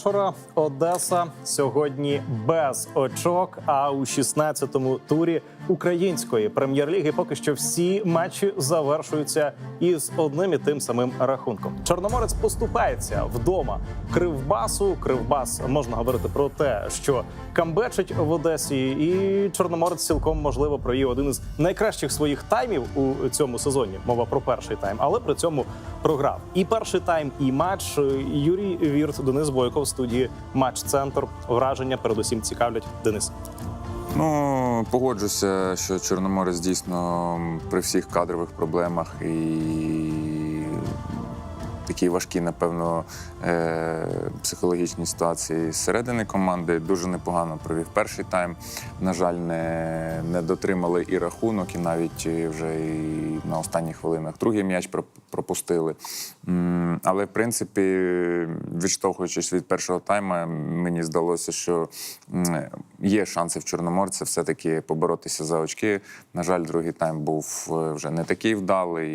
Вечора. Одеса сьогодні без очок. А у 16-му турі української прем'єр-ліги поки що всі матчі завершуються із одним і тим самим рахунком. Чорноморець поступається вдома Кривбасу. Кривбас можна говорити про те, що камбечить в Одесі, і Чорноморець цілком можливо провів один із найкращих своїх таймів у цьому сезоні. Мова про перший тайм, але при цьому програв і перший тайм, і матч. Юрій Вірт, Денис Бойко в студії Матч Центр. Враження передусім цікавлять Денис. Ну, погоджуся, що Чорноморець дійсно при всіх кадрових проблемах і такі важкі, напевно, е- психологічні ситуації зсередини команди дуже непогано провів перший тайм. На жаль, не, не дотримали і рахунок, і навіть вже і на останніх хвилинах другий м'яч пропустили. Але в принципі, відштовхуючись від першого тайма, мені здалося, що є шанси в Чорноморця все-таки поборотися за очки. На жаль, другий тайм був е, вже не такий вдалий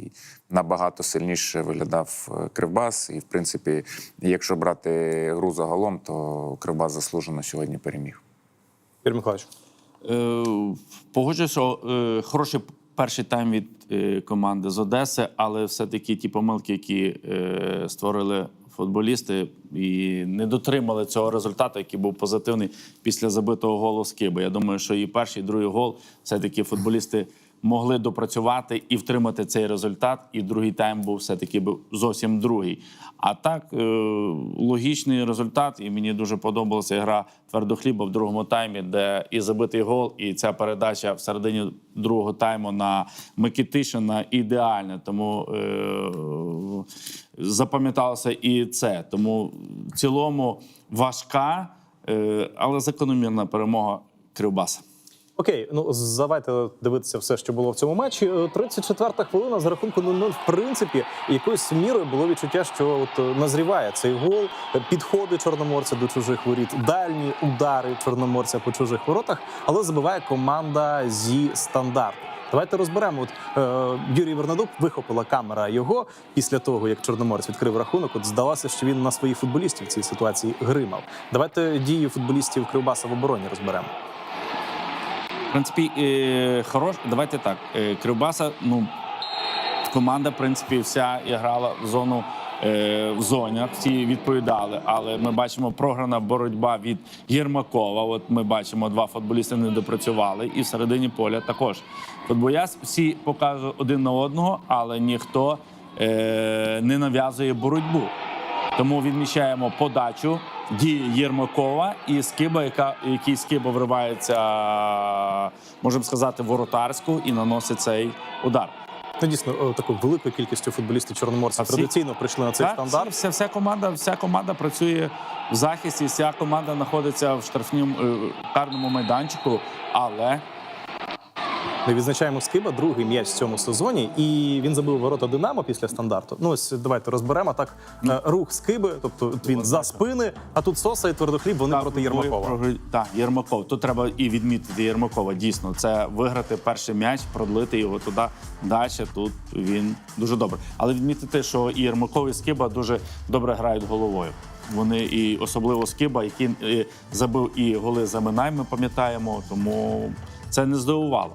і набагато сильніше виглядав е, Кривбас. І, в принципі, якщо брати гру загалом, то Кривбас заслужено сьогодні переміг. Юрій Миколаївич. Е, Погоджуюся, що е, хороший перший тайм від е, команди з Одеси, але все-таки ті помилки, які е, створили футболісти, і не дотримали цього результату, який був позитивний після забитого голу з Киби. Я думаю, що і перший, і другий гол все-таки футболісти могли допрацювати і втримати цей результат. І другий тайм був все-таки зовсім другий. А так, е, логічний результат, і мені дуже подобалася гра твердохліба в другому таймі, де і забитий гол, і ця передача в середині другого тайму на Микитишина ідеальна. Тому е, запам'яталося і це. Тому в цілому важка, е, але закономірна перемога Кривбаса. Окей, ну давайте дивитися все, що було в цьому матчі. Е, 34-та хвилина з рахунку 0-0. В принципі, якоюсь мірою було відчуття, що от е, назріває цей гол, е, підходи чорноморця до чужих воріт, дальні удари чорноморця по чужих воротах, але забиває команда зі стандарту. Давайте розберемо. От е, Юрій Вернадук вихопила камера його після того, як Чорноморець відкрив рахунок. От здалося, що він на своїх футболістів в цій ситуації гримав. Давайте дії футболістів Кривбаса в обороні розберемо. Принципі, е, хорош. Давайте так. Е, Кривбаса, ну команда, в принципі, вся грала в зону. е, В зонях всі відповідали, але ми бачимо програна боротьба від Єрмакова. От ми бачимо, два футболісти не допрацювали, і в середині поля також. Футбояс всі показують один на одного, але ніхто е, не нав'язує боротьбу. Тому відмічаємо подачу дії Єрмакова і Скиба, яка який Скиба вривається, можемо сказати, воротарську і наносить цей удар. Ну, дійсно, такою великою кількістю футболістів чорноморця всі- традиційно прийшли на цей Так, стандарт. всі- Вся, вся команда, вся команда працює в захисті, вся команда знаходиться в штрафнім е, карному майданчику, але Ми відзначаємо Скиба, другий м'яч в цьому сезоні, і він забив ворота Динамо після стандарту. Ну ось давайте розберемо так. е, Рух Скиби, тобто він за спини, а тут Соса і твердохліб вони проти Єрмакова. Так, Єрмаков. Тут треба і відмітити Єрмакова. Дійсно, це виграти перший м'яч, продлити його туди далі. Тут він дуже добре. Але відмітити, що і Єрмаков, і Скиба дуже добре грають головою. Вони і особливо Скиба, який е, забив і голи за Минай, ми пам'ятаємо, тому це не здивувало.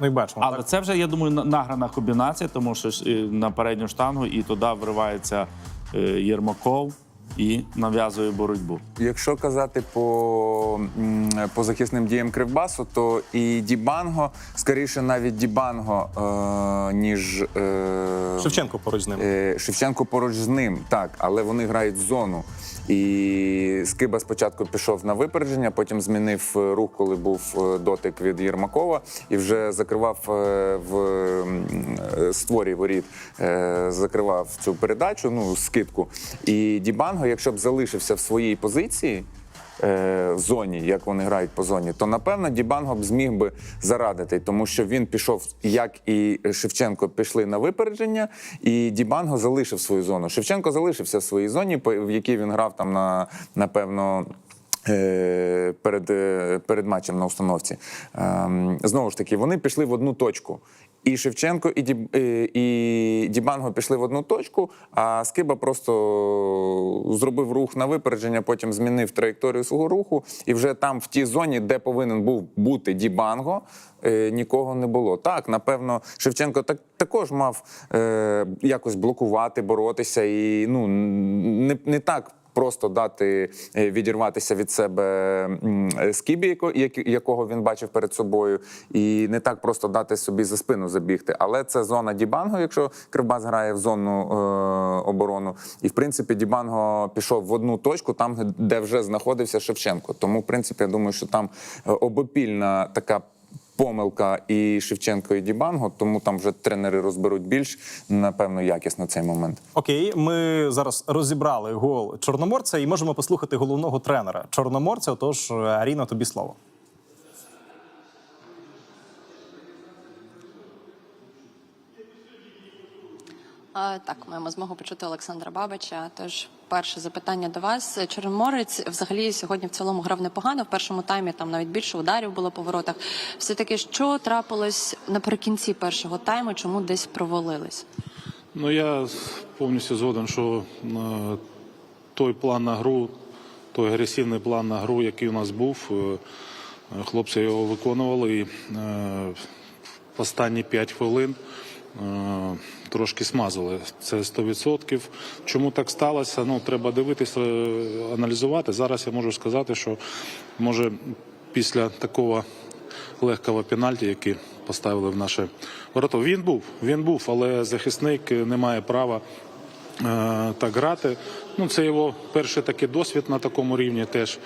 Ну і бачимо. Але так? це вже, я думаю, награна комбінація, тому що е, на передню штангу і туди вривається е, Єрмаков і нав'язує боротьбу. Якщо казати по, по захисним діям Кривбасу, то і Дібанго, скоріше навіть Дібанго, е, ніж е, Шевченко поруч з ним. Е, Шевченко поруч з ним, так, але вони грають в зону. І Скиба спочатку пішов на випередження, потім змінив е, рух, коли був е, дотик від Єрмакова, і вже закривав е, в створі воріт, закривав цю передачу, ну скидку. І Дібанго, якщо б залишився в своїй позиції. Е, В зоні, як вони грають по зоні, то напевно Дібанго б зміг би зарадити, тому що він пішов, як і Шевченко, пішли на випередження, і Дібанго залишив свою зону. Шевченко залишився в своїй зоні, в якій він грав там на напевно. е, Перед, е, перед матчем на установці Ем, знову ж таки, вони пішли в одну точку. І Шевченко, і, Діб, е, і Дібанго пішли в одну точку, а Скиба просто зробив рух на випередження, потім змінив траєкторію свого руху, і вже там, в тій зоні, де повинен був бути Дібанго, е, нікого не було. Так, напевно, Шевченко так також мав е, якось блокувати, боротися, і ну не, не так. Просто дати е, відірватися від себе скібі, якого він бачив перед собою, і не так просто дати собі за спину забігти. Але це зона Дібанго, якщо Кривбас грає в зону е, оборону. І в принципі Дібанго пішов в одну точку, там де вже знаходився Шевченко. Тому, в принципі, я думаю, що там е, обопільна така. Помилка і Шевченко, і Дібанго, тому там вже тренери розберуть більш напевно якісно цей момент. Окей, ми зараз розібрали гол чорноморця і можемо послухати головного тренера чорноморця. Отож, Аріна, тобі слово. Так, маємо змогу почути Олександра Бабича. Тож, перше запитання до вас. Чорноморець взагалі сьогодні в цілому грав непогано. В першому таймі там навіть більше ударів було по воротах. Все таки, що трапилось наприкінці першого тайму, чому десь провалились? Ну я повністю згоден, що е, той план на гру, той агресивний план на гру, який у нас був, е, хлопці його виконували. І е, останні 5 хвилин трошки смазали. Це 100%. Чому так сталося? Ну, треба дивитися, е, аналізувати. Зараз я можу сказати, що може після такого легкого пенальті, який поставили в наше ворота. Він був, він був, але захисник не має права. е, Так грати. Ну, це його перший такий досвід на такому рівні теж.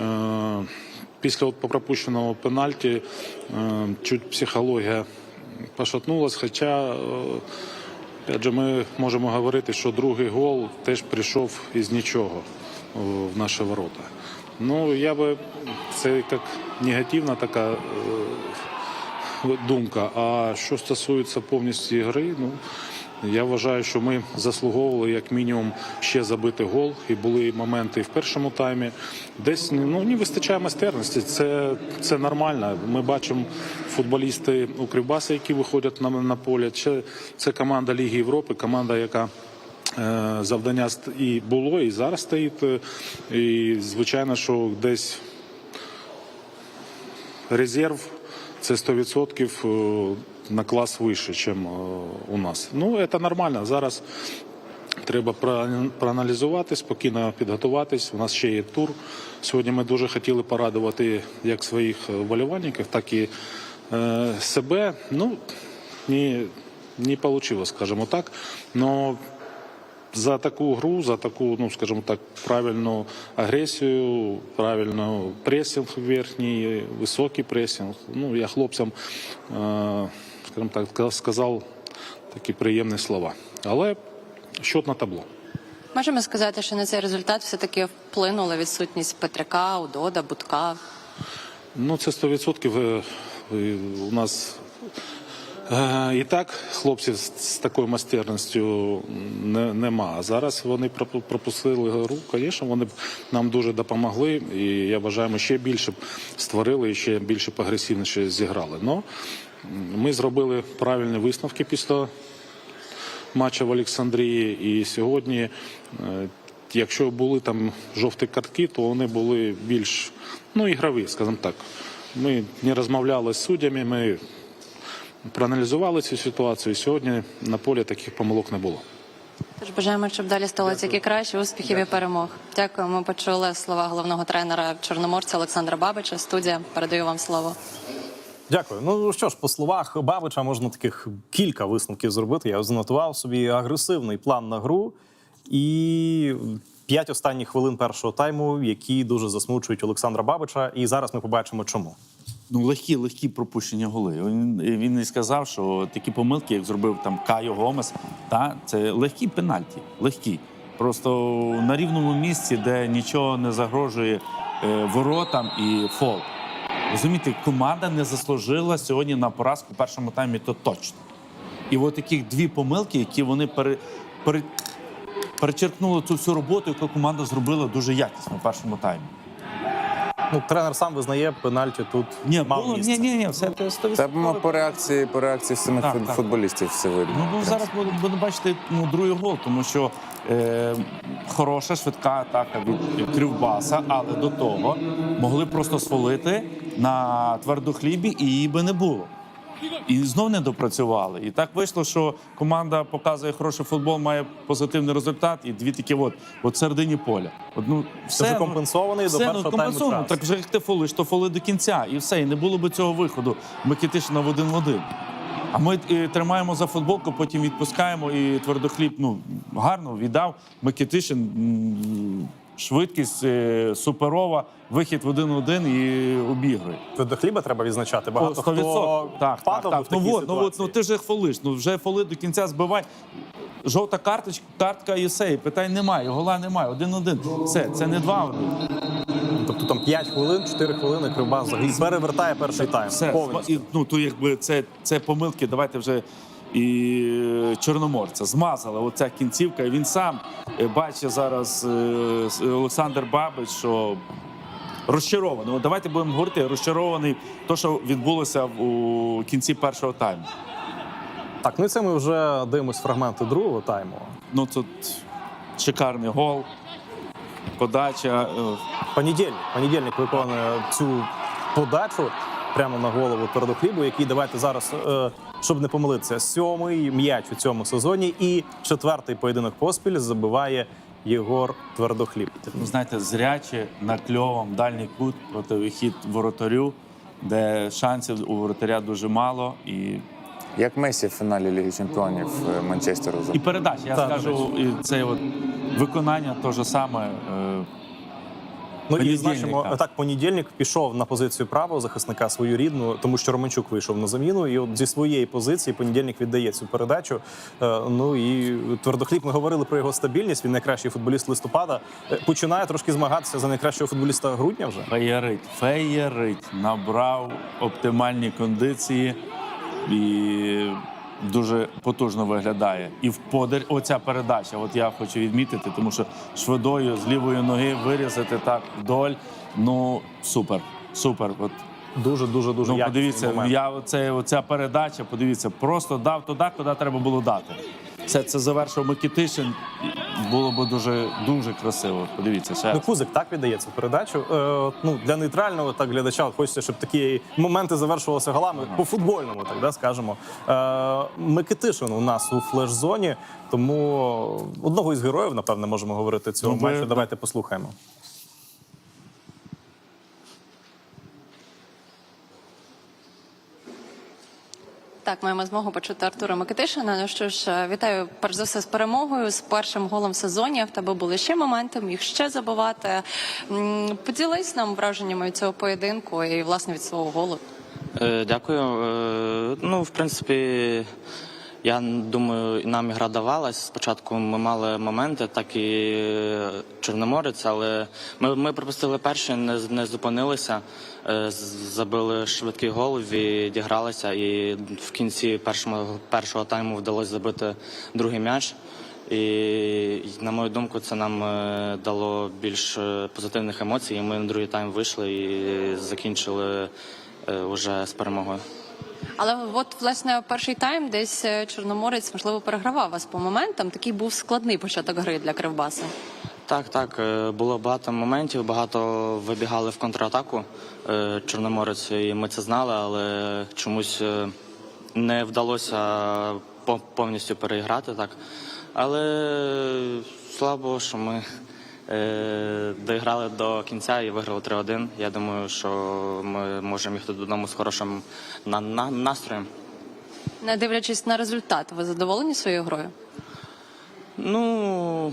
Е, Після от пропущеного пенальті е, чуть психологія пошатнулась, хоча е, опять же, ми можемо говорити, що другий гол теж прийшов із нічого в наші ворота. Ну, я би це як негативна така е, думка. А що стосується повністю гри, ну я вважаю, що ми заслуговували як мінімум ще забити гол. І були моменти і в першому таймі. Десь ну не вистачає майстерності. Це, це нормально. Ми бачимо футболісти у Кривбаса, які виходять на, на поле. Це, це команда Ліги Європи, команда, яка. е, Завдання і було, і зараз стоїть. І звичайно, що десь резерв це 100% на клас вище, ніж у нас. Ну, це нормально. Зараз треба проаналізувати, спокійно підготуватись. У нас ще є тур. Сьогодні ми дуже хотіли порадувати як своїх вболівальників, так і е, себе. Ну, не, не вийшло, скажімо так. Но за таку гру, за таку, ну скажімо так, правильну агресію, правильно пресинг верхній, високий пресинг. Ну, я хлопцям, е, скажімо так, сказав такі приємні слова. Але счет на табло. Можемо сказати, що на цей результат все таки вплинула відсутність Петряка, Удода, Будка. Ну, це 100%. е, У нас е, і так хлопців з, такою майстерністю не, нема. А зараз вони пропустили гру. Звісно, вони нам дуже допомогли. І я вважаю, ми ще більше створили і ще більше агресивніше зіграли. Но ми зробили правильні висновки після матча в Олександрії. І сьогодні, е, якщо були там жовті картки, то вони були більш ну, ігрові, скажімо так. Ми не розмовляли з суддями, ми проаналізували цю ситуацію. І сьогодні на полі таких помилок не було. Тож бажаємо, щоб далі стало тільки краще, успіхів і перемог. Дякую. Ми почули слова головного тренера Чорноморця Олександра Бабича. Студія передаю вам слово. Дякую. Ну що ж, по словах Бабича можна таких кілька висновків зробити. Я занотував собі агресивний план на гру і п'ять останніх хвилин першого тайму, які дуже засмучують Олександра Бабича. І зараз ми побачимо, чому. Ну, легкі, легкі пропущення голи. Він, він і сказав, що такі помилки, як зробив там Кайо Гомес, та, це легкі пенальті. Легкі. Просто на рівному місці, де нічого не загрожує е, воротам і фол. Розумієте, команда не заслужила сьогодні на поразку в першому таймі, то точно. І от таких дві помилки, які вони пере, пере, перечеркнули цю всю роботу, яку команда зробила дуже якісно в першому таймі. Ну, тренер сам визнає, пенальті тут Ні, мав було, місце. ні, ні, ні, все це 100%. Та ну, по реакції, по реакції самих Так, фут- так. футболістів все видно. Ну, бо зараз будемо будемо бачити ну, другий гол, тому що е, хороша швидка атака від Кривбаса, але до того могли просто свалити на твердохлібі і її би не було. І знов не допрацювали. І так вийшло, що команда показує хороший футбол, має позитивний результат, і дві такі от, от середині поля. От, ну, все, вже ну, компенсований до першого ну, тайму компенсовано. Так вже як ти фолиш, то фоли до кінця, і все. І не було би цього виходу Микитишина в один в один. А ми е, тримаємо за футболку, потім відпускаємо і твердохліб ну, гарно віддав. Микитишин швидкість е, суперова, вихід в один-один і обігрує. Тут до хліба треба відзначати. Багато О, хто 100%. Так, так, падав так. в такій Ну, от, ну, от, ну ти же фолиш, ну вже фоли до кінця збивай. Жовта карточка, картка і все, і питань немає, гола немає, один-один. Все, це не два-один. Тобто там 5 хвилин, 4 хвилини Кривбас взагалі перевертає перший тайм. Все, і, ну то якби це, це помилки. Давайте вже і е, чорноморця змазали. Оця кінцівка. І він сам е, бачить зараз е, Олександр Бабич, що розчарований. От давайте будемо говорити, розчарований то, що відбулося у кінці першого тайму. Так, ну і це ми вже дивимось фрагменти другого тайму. Ну тут шикарний гол, подача. Понедільник. Понедільник виконує цю подачу прямо на голову твердохлібу, який давайте зараз, е, щоб не помилитися, сьомий м'яч у цьому сезоні і четвертий поєдинок поспіль забиває Єгор Твердохліб. ну, знаєте, зряче накльовом дальній кут проти вихід воротарю, де шансів у воротаря дуже мало. І, Як Месі в фіналі Ліги Чемпіонів е, Манчестеру. і передача, я Так, скажу, і це от виконання те ж саме. Ну і значимо, так, понедільник пішов на позицію правого захисника свою рідну, тому що Романчук вийшов на заміну. І от зі своєї позиції понедільник віддає цю передачу. Е, Ну і твердохліб ми говорили про його стабільність. Він найкращий футболіст листопада. Е, Починає трошки змагатися за найкращого футболіста грудня вже. Феєрить, феєрить, набрав оптимальні кондиції і дуже потужно виглядає. І в подер, оця передача, от я хочу відмітити, тому що швидою з лівої ноги вирізати так вдоль. Ну супер, супер. От Дуже дуже дуже ну подивіться, момент. я оце, оця передача, подивіться, просто дав туди, куди треба було дати. Все це завершив Микитишин. Було б дуже дуже красиво. Подивіться, ще Ну. Кузик так віддається передачу. Е, ну для нейтрального так глядача хочеться, щоб такі моменти завершувалися голами по футбольному, так да скажемо. Е, Микитишин у нас у флеш-зоні, тому одного із героїв, напевне, можемо говорити цього Ну, матчу. Давайте послухаємо. Так, маємо змогу почути Артура Микитишина. Ну що ж, е, вітаю перш за все з перемогою, з першим голом в сезоні. В тебе були ще моменти, міг ще забувати. Поділись нам враженнями цього поєдинку і власне від свого голу. Е, Дякую. Е, Ну, в принципі, я думаю, нам ігра давалась. Спочатку ми мали моменти, так і е, Чорноморець, але ми, ми пропустили перший, не, не зупинилися, е, забили швидкий гол, відігралися, і в кінці першого, першого тайму вдалося забити другий м'яч. І на мою думку, це нам е, дало більш позитивних емоцій. І ми на другий тайм вийшли і закінчили е, уже з перемогою. Але от власне перший тайм десь е, Чорноморець можливо перегравав вас по моментам. Такий був складний початок гри для Кривбаса. Так, так, е, було багато моментів, багато вибігали в контратаку е, Чорноморець, і ми це знали, але чомусь не вдалося повністю переіграти так. Але слава Богу, що ми доіграли до кінця і виграли 3-1. Я думаю, що ми можемо їхати додому з хорошим на- на- настроєм. Не дивлячись на результат, ви задоволені своєю грою? Ну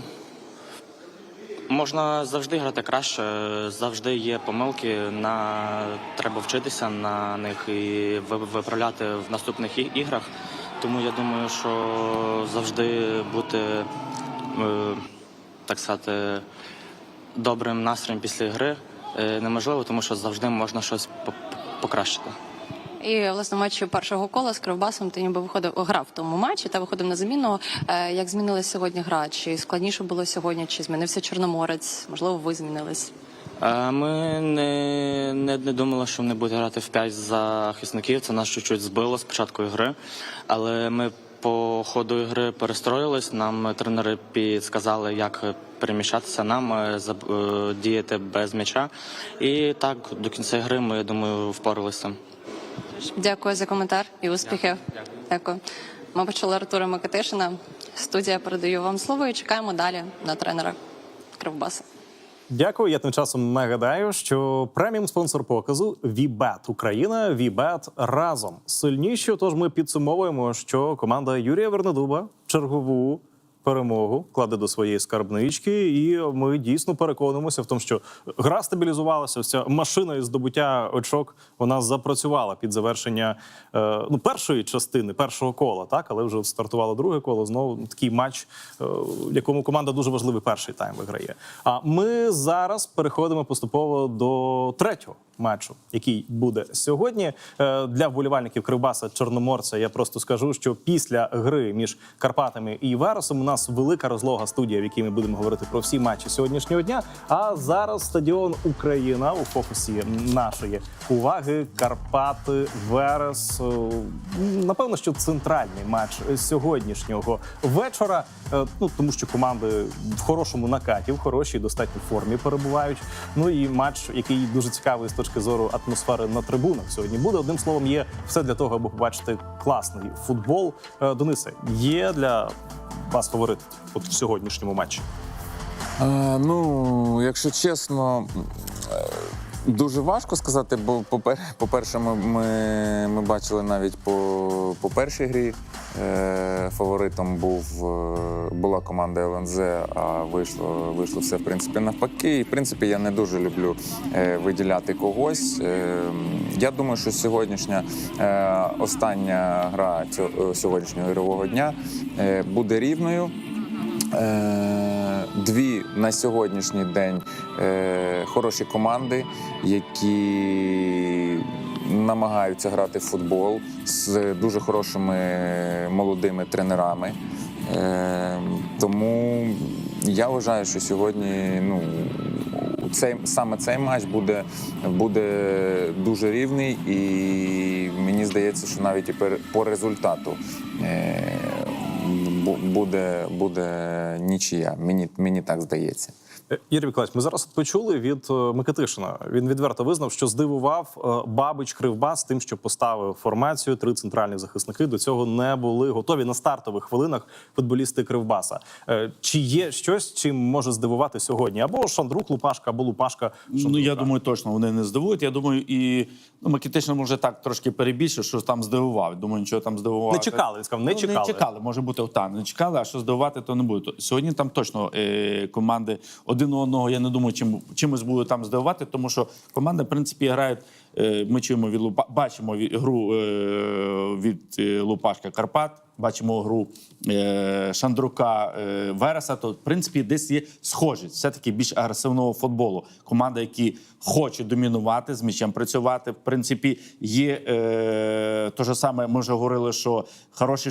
можна завжди грати краще, завжди є помилки. На треба вчитися на них і виправляти в наступних іграх. Тому я думаю, що завжди бути е, так сказати добрим настроєм після гри е, неможливо, тому що завжди можна щось покращити. І власне матчі першого кола з Кривбасом ти ніби виходив грав в тому матчі та виходив на заміну. Е, Як змінилась сьогодні гра? Чи складніше було сьогодні? Чи змінився Чорноморець? Можливо, ви змінились? Е, Ми не, не, не думали, що вони будуть грати в 5 захисників. Це нас чуть-чуть збило з початку ігри. Але ми по ходу ігри перестроїлись. Нам тренери підсказали, як переміщатися нам, е, е, діяти без м'яча. І так до кінця гри ми, я думаю, впоралися. Дякую за коментар і успіхів. Дякую. Ми почули Артура Микитишина. Студія передаю вам слово і чекаємо далі на тренера Кривбаса. Дякую. Я тим часом нагадаю, що преміум спонсор показу Вібет Україна. Вібет разом сильніші. Тож ми підсумовуємо, що команда Юрія Вернедуба чергову. Перемогу кладе до своєї скарбнички, і ми дійсно переконуємося в тому, що гра стабілізувалася. Ця машина із здобуття очок вона запрацювала під завершення е, ну першої частини першого кола, так але вже стартувало друге коло. Знову такий матч, е, якому команда дуже важливий перший тайм виграє. А ми зараз переходимо поступово до третього матчу, який буде сьогодні. Е, Для вболівальників Кривбаса Чорноморця я просто скажу, що після гри між Карпатами і Вересом у нас велика розлога студія, в якій ми будемо говорити про всі матчі сьогоднішнього дня. А зараз стадіон Україна у фокусі нашої уваги. Карпати, Верес. Е, Напевно, що центральний матч сьогоднішнього вечора. Е, Ну тому що команди в хорошому накаті, в хорошій достатньо формі перебувають. Ну і матч, який дуже цікавий з точки зору атмосфери на трибунах сьогодні буде. Одним словом, є все для того, аби побачити класний футбол. Е, Денисе, є для вас фаворит от в сьогоднішньому матчі. Е, ну, якщо чесно, дуже важко сказати, бо попер- по-перше, ми, ми, ми бачили навіть по, по першій грі. Е, фаворитом був, е, була команда ЛНЗ, а вийшло, вийшло все в принципі навпаки. І в принципі я не дуже люблю е, виділяти когось. Е, я думаю, що сьогоднішня е, остання гра цього, сьогоднішнього ігрового дня е, буде рівною. Е, Дві на сьогоднішній день е, хороші команди, які намагаються грати в футбол з дуже хорошими молодими тренерами. Е, Тому я вважаю, що сьогодні ну, цей, саме цей матч буде, буде дуже рівний, і мені здається, що навіть і по результату. Е, буде, буде нічия. Мені, мені так здається. Е, Юрій Миколаївич, ми зараз почули від е, Микитишина. Він відверто визнав, що здивував е, Бабич Кривбас тим, що поставив формацію. Три центральні захисники до цього не були готові на стартових хвилинах футболісти Кривбаса. Чи є щось, чим може здивувати сьогодні? Або Шандрук Лупашка, або Лупашка. Ну я думаю, точно вони не здивують. Я думаю, і ну, Микитишин може так трошки перебільшив, що там здивував. Думаю, нічого там здивувати. Не чекали, він сказав, не Ну, чекали. Не чекали, може бути там. Не чекали, а що здивувати, то не буде. Сьогодні там точно е, команди один одного. Я не думаю, чим чимось буду там здивувати, тому що команди, в принципі, грають. Е, Ми чуємо від Лупа, бачимо гру е, від е, Лупашка Карпат, бачимо гру Шандрука Вереса. То в принципі десь є схожість, все таки більш агресивного футболу. Команда, які хочуть домінувати з м'ячем працювати. В принципі, є те ж саме. Ми вже говорили, що хороші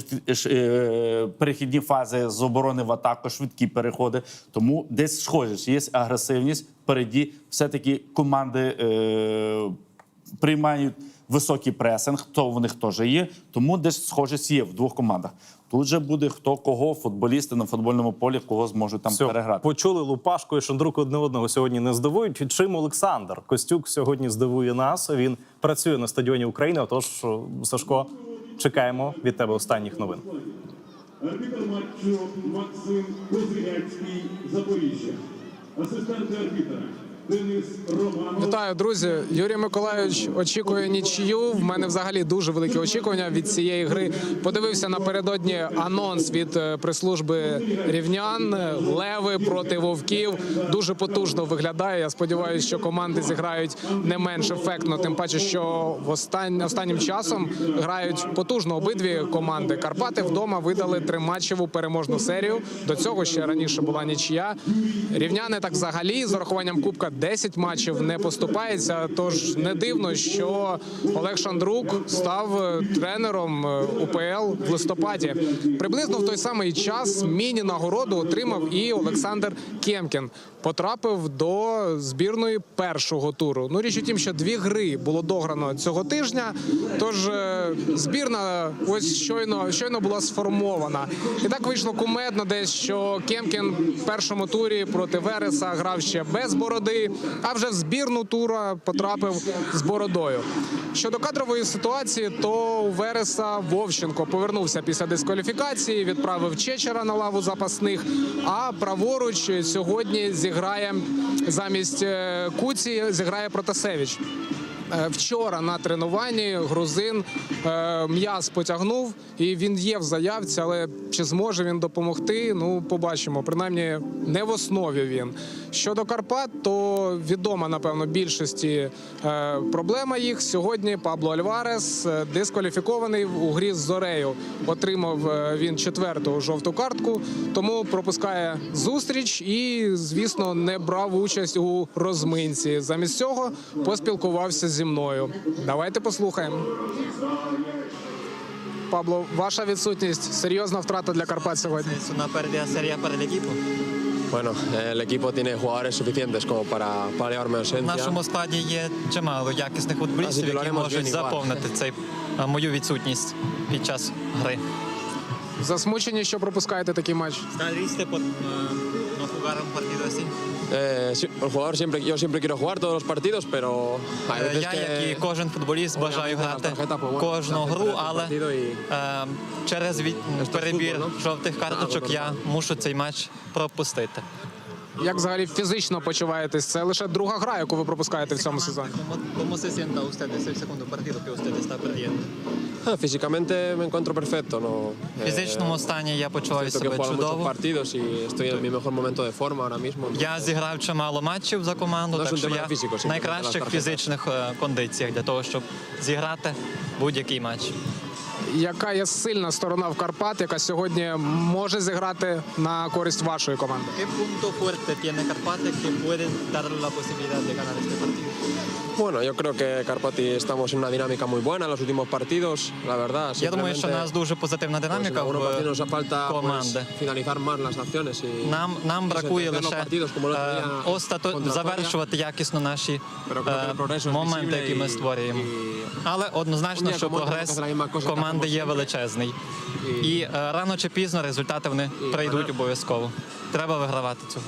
перехідні фази з оборони в атаку, швидкі переходи. Тому десь схожість, є агресивність. Впереді все-таки команди е, приймають високий пресинг, то в них теж є. Тому десь схожість є в двох командах. Тут же буде хто кого, футболісти на футбольному полі, кого зможуть там Все, переграти. почули Лупашко і Шандрук одне одного сьогодні не здивують. Чим Олександр Костюк сьогодні здивує нас? Він працює на стадіоні України. Отож, Сашко, чекаємо від тебе останніх новин. Арбітр матчу Максим Козрігацький, Запоріжжя. Асистенти арбітра. Вітаю, друзі. Юрій Миколайович очікує нічию. В мене взагалі дуже великі очікування від цієї гри. Подивився напередодні анонс від е, прес-служби рівнян. Леви проти вовків. Дуже потужно виглядає. Я сподіваюся, що команди зіграють не менш ефектно. Тим паче, що в остань... останнім часом грають потужно обидві команди. Карпати вдома видали триматчеву переможну серію. До цього ще раніше була нічия. Рівняни так взагалі з урахуванням кубка 10 матчів не поступається. Тож не дивно, що Олег Шандрук став е, тренером е, УПЛ в листопаді. Приблизно в той самий час міні-нагороду отримав і Олександр Кемкін. Потрапив до збірної першого туру. Ну річ у тім, що дві гри було дограно цього тижня. Тож е, збірна ось щойно щойно була сформована. І так вийшло кумедно, десь що Кемкін в першому турі проти Вереса грав ще без бороди, а вже в збірну тура потрапив з бородою. Щодо кадрової ситуації, то у Вереса Вовченко повернувся після дискваліфікації, відправив Чечера на лаву запасних. А праворуч сьогодні зіграє замість е, Куці, зіграє Протасевич. Е, Вчора на тренуванні грузин е, м'яз потягнув, і він є в заявці, але чи зможе він допомогти? Ну, побачимо. Принаймні, не в основі він. Щодо Карпат, то відома, напевно, більшості е, проблема їх. Сьогодні Пабло Альварес дискваліфікований у грі з Зорею. Отримав він четверту жовту картку, тому пропускає зустріч і, звісно, не брав участь у розминці. Замість цього поспілкувався зі мною. Давайте послухаємо. Пабло, ваша відсутність серйозна втрата для Карпат сьогодні. Es una pérdida seria para el equipo. Bueno, el equipo tiene jugadores suficientes como para paliar mi В ausencia. нашому складі є чемало якісних футболістів, які можуть заповнити цей а, мою відсутність під час гри. Засмучені, що пропускаєте такий матч. ¿Está triste por no jugar un partido así? Eh, el jugador siempre, yo siempre quiero jugar todos los partidos, pero Е, veces Я, як і кожен футболіст, бажаю грати кожну гру, але е, через від- перебір жовтих карточок Ah, я мушу цей матч пропустити. Як взагалі фізично почуваєтесь? Це лише друга гра, яку ви пропускаєте в цьому сезоні. ¿Cómo se sienta usted? Es el segundo partido que usted está perdiendo. Ah, físicamente me encuentro perfecto. No, В фізичному стані я почуваю siento que he себе jugado muchos чудово. partidos y estoy en mi mejor momento de forma ahora mismo. Я зіграв чимало матчів за команду, Ну, так що я фізико, в найкращих фізичних е, кондиціях для того, щоб зіграти будь-який матч. Яка є сильна сторона в Карпат, яка сьогодні може зіграти на користь вашої команди? ¿Qué punto fuerte tiene Carpate que puede darle la posibilidad de ganar? Bueno, yo creo que Carpati estamos en una dinámica muy buena en los últimos partidos, la verdad. Я думаю, що у нас дуже позитивна динаміка partidos nos в falta pues, команди. finalizar más las acciones y Нам нам бракує лише е, остато завершувати якісно наші е, el progreso es моменти, які ми створюємо. Але однозначно, що прогрес команди є величезний. І- І е, рано чи пізно результати вони прийдуть обов'язково. Треба вигравати цього.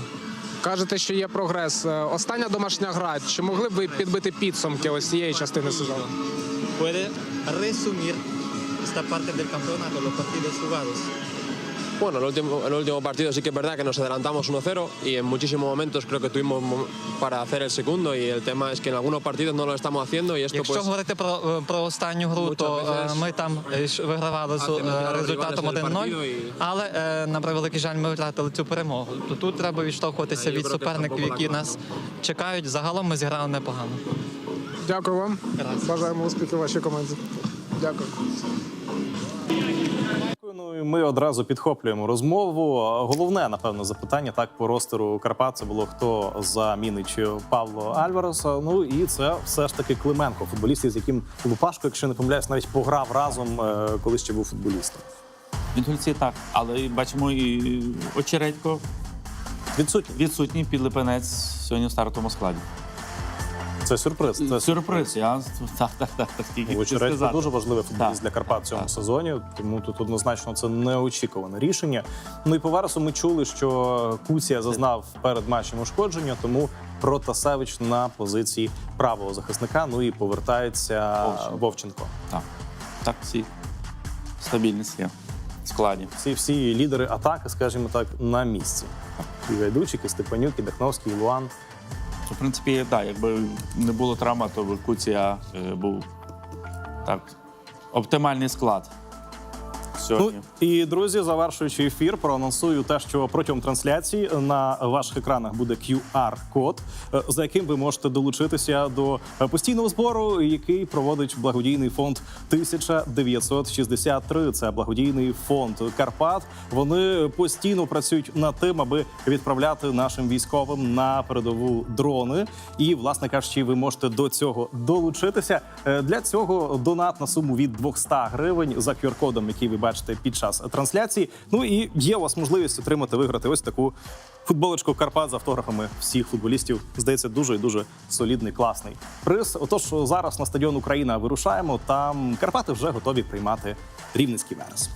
Кажете, що є прогрес. Е, Остання домашня гра. Чи могли б ви підбити підсумки ось цієї частини сезону? Puede resumir esta parte del campeonato, los partidos. Bueno, el último, el último partido sí que es verdad que nos adelantamos 1-0 y en muchísimos momentos creo que tuvimos para hacer el segundo y el tema es que en algunos partidos no lo estamos haciendo y esto Якщо pues говорити про, е, про останню гру, то е, veces ми там е, вигравали з результатом 1-0, partido але на превеликий жаль, ми втратили цю перемогу. То тут треба відштовхуватися від суперників, які нас чекають. Загалом ми зіграли непогано. Дякую вам. Бажаємо успіхів вашій команді. Дякую. Ну і ми одразу підхоплюємо розмову. Головне, напевно, запитання так по ростеру Карпат це було хто замінить Павло Альвареса. Ну і це все ж таки Клименко, футболіст, з яким Лупашко, якщо не помиляюсь, навіть пограв разом, е, коли ще був футболістом. Від гольці так, але бачимо і очередько Відсутній. відсутній підлипенець сьогодні в стартовому складі. Це сюрприз. Це Сюрприз, я так, так, так, так тільки Очередько сказати. дуже важливий футболіст для Карпат в цьому сезоні, тому тут однозначно це неочікуване рішення. Ну і по Вересу ми чули, що Куція зазнав перед матчем ушкодження, тому Протасевич на позиції правого захисника. Ну і повертається Вовченко. Вовченко. Так, так, всі стабільність є в складі. Всі всі лідери атаки, скажімо так, на місці. І Гайдучик, і Степанюк, і Дахновський, і Луан. В принципі, так, якби не було травма, то в Куція е, був так, оптимальний склад. Сьогодні. Ну і друзі, завершуючи ефір, проанонсую те, що протягом трансляції на ваших екранах буде QR-код, е, за яким ви можете долучитися до е, постійного збору, який проводить благодійний фонд 1963. Це благодійний фонд Карпат. Вони постійно працюють над тим, аби відправляти нашим військовим на передову дрони. І, власне кажучи, ви можете до цього долучитися. Е, Для цього донат на суму від 200 гривень за QR-кодом, який ви бачите під час трансляції. Ну і є у вас можливість отримати виграти ось таку футболочку Карпат з автографами всіх футболістів. Здається, дуже і дуже солідний, класний приз. Отож, зараз на стадіон Україна вирушаємо. Там Карпати вже готові приймати рівненський верес.